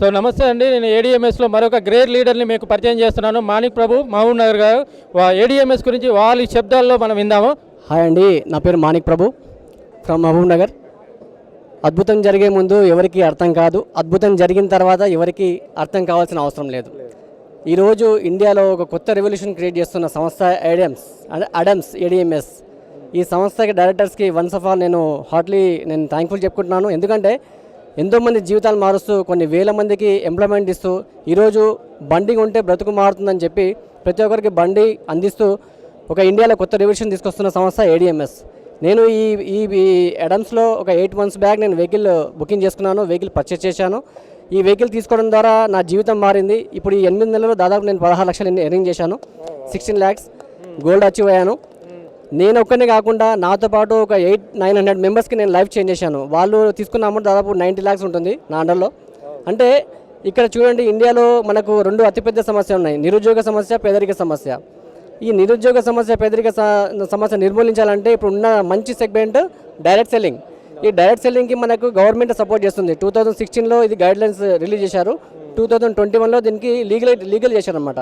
So నమస్తే అండి నేను ఏడిఎంఎస్లో మరొక గ్రేట్ లీడర్ని మీకు పరిచయం చేస్తున్నాను మాణిక్ ప్రభు మహబూబ్ నగర్ గారు. ఏడిఎంఎస్ గురించి వాళ్ళ శబ్దాల్లో మనం విందాము. హాయ్ అండి నా పేరు మాణిక్ ప్రభు ఫ్రమ్ మహబూబ్ నగర్. అద్భుతం జరిగే ముందు ఎవరికి అర్థం కాదు అద్భుతం జరిగిన తర్వాత ఎవరికి అర్థం కావాల్సిన అవసరం లేదు. ఈరోజు ఇండియాలో ఒక కొత్త రెవల్యూషన్ క్రియేట్ చేస్తున్న సంస్థ ఏడిఎమ్స్ అడమ్స్ ఏడిఎంఎస్ ఈ సంస్థకి డైరెక్టర్స్కి వన్స్ ఆఫ్ ఆల్ నేను హార్ట్లీ నేను థ్యాంక్ఫుల్ చెప్పుకుంటున్నాను. ఎందుకంటే ఎంతోమంది జీవితాలు మారుస్తూ కొన్ని వేల మందికి ఎంప్లాయ్మెంట్ ఇస్తూ ఈరోజు బండి ఉంటే బ్రతుకు మారుతుందని చెప్పి ప్రతి ఒక్కరికి బండి అందిస్తూ ఒక ఇండియాలో కొత్త రెవల్యూషన్ తీసుకొస్తున్న సంస్థ ఏడిఎంఎస్ నేను ఈ ఈ ఎడమ్స్లో ఒక ఎయిట్ మంత్స్ బ్యాక్ నేను వెహికల్ బుకింగ్ చేసుకున్నాను వెహికల్ పర్చేస్ చేశాను. ఈ వెహికల్ తీసుకోవడం ద్వారా నా జీవితం మారింది. ఇప్పుడు ఈ ఎనిమిది నెలల్లో దాదాపు నేను పదహారు లక్షలు ఎర్నింగ్ చేశాను. సిక్స్టీన్ ల్యాక్స్ గోల్డ్ అచీవ్ అయ్యాను నేను ఒక్కనే కాకుండా నాతో పాటు ఒక ఎయిట్ నైన్ హండ్రెడ్ మెంబర్స్కి నేను లైఫ్ చేంజ్ చేశాను. వాళ్ళు తీసుకున్న అమౌంట్ దాదాపు నైంటీ ల్యాక్స్ ఉంటుంది నా అండర్లో. అంటే ఇక్కడ చూడండి ఇండియాలో మనకు రెండు అతిపెద్ద సమస్యలు ఉన్నాయి. నిరుద్యోగ సమస్య పేదరిక సమస్య. ఈ నిరుద్యోగ సమస్య పేదరిక స- సమస్య నిర్మూలించాలంటే ఇప్పుడు ఉన్న మంచి సెగ్మెంట్ డైరెక్ట్ సెల్లింగ్. ఈ డైరెక్ట్ సెల్లింగ్కి మనకు గవర్నమెంట్ సపోర్ట్ చేస్తుంది. టూ థౌజండ్ సిక్స్టీన్లో ఇది గైడ్లైన్స్ రిలీజ్ చేశారు. టూ థౌజండ్ ట్వంటీ వన్లో దీనికి లీగల్ లీగల్ చేశారనమాట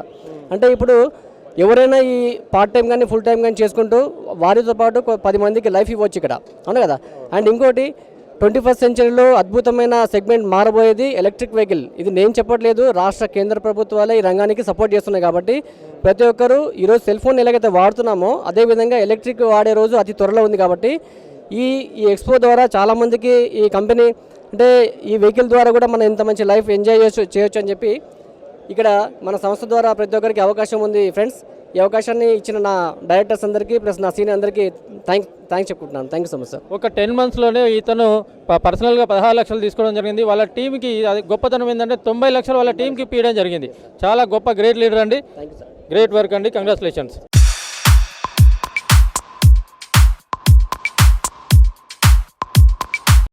అంటే ఇప్పుడు ఎవరైనా ఈ పార్ట్ టైం కానీ ఫుల్ టైం కానీ చేసుకుంటూ వారితో పాటు పది మందికి లైఫ్ ఇవ్వచ్చు ఇక్కడ. అవును కదా? అండ్ ఇంకోటి ట్వంటీ ఫస్ట్ సెంచరీలో అద్భుతమైన సెగ్మెంట్ మారబోయేది ఎలక్ట్రిక్ వెహికల్ ఇది నేను చెప్పట్లేదు రాష్ట్ర కేంద్ర ప్రభుత్వాలే ఈ రంగానికి సపోర్ట్ చేస్తున్నాయి కాబట్టి ప్రతి ఒక్కరూ ఈరోజు సెల్ ఫోన్ ఎలాగైతే వాడుతున్నామో అదేవిధంగా ఎలక్ట్రిక్ వాడే రోజు అతి త్వరలో ఉంది కాబట్టి ఈ ఈ ఎక్స్పో ద్వారా చాలామందికి ఈ కంపెనీ అంటే ఈ వెహికల్ ద్వారా కూడా మనం ఇంత మంచి లైఫ్ ఎంజాయ్ చేయొచ్చు చేయొచ్చు అని చెప్పి ఇక్కడ మన సంస్థ ద్వారా ప్రతి ఒక్కరికి అవకాశం ఉంది ఫ్రెండ్స్ ఈ అవకాశాన్ని ఇచ్చిన నా డైరెక్టర్స్ అందరికీ ప్లస్ నా సీనియర్ అందరికీ థ్యాంక్ థ్యాంక్స్ చెప్పుకుంటున్నాను. Thank you so much sir ఒక టెన్ మంత్స్లోనే ఇతను పర్సనల్గా పదహారు లక్షలు తీసుకోవడం జరిగింది. వాళ్ళ టీంకి అది గొప్పతనం ఏంటంటే తొంభై లక్షలు వాళ్ళ టీంకి పీయడం జరిగింది. చాలా గొప్ప గ్రేట్ లీడర్ అండి. Thank you sir great work అండి. కంగ్రాచులేషన్స్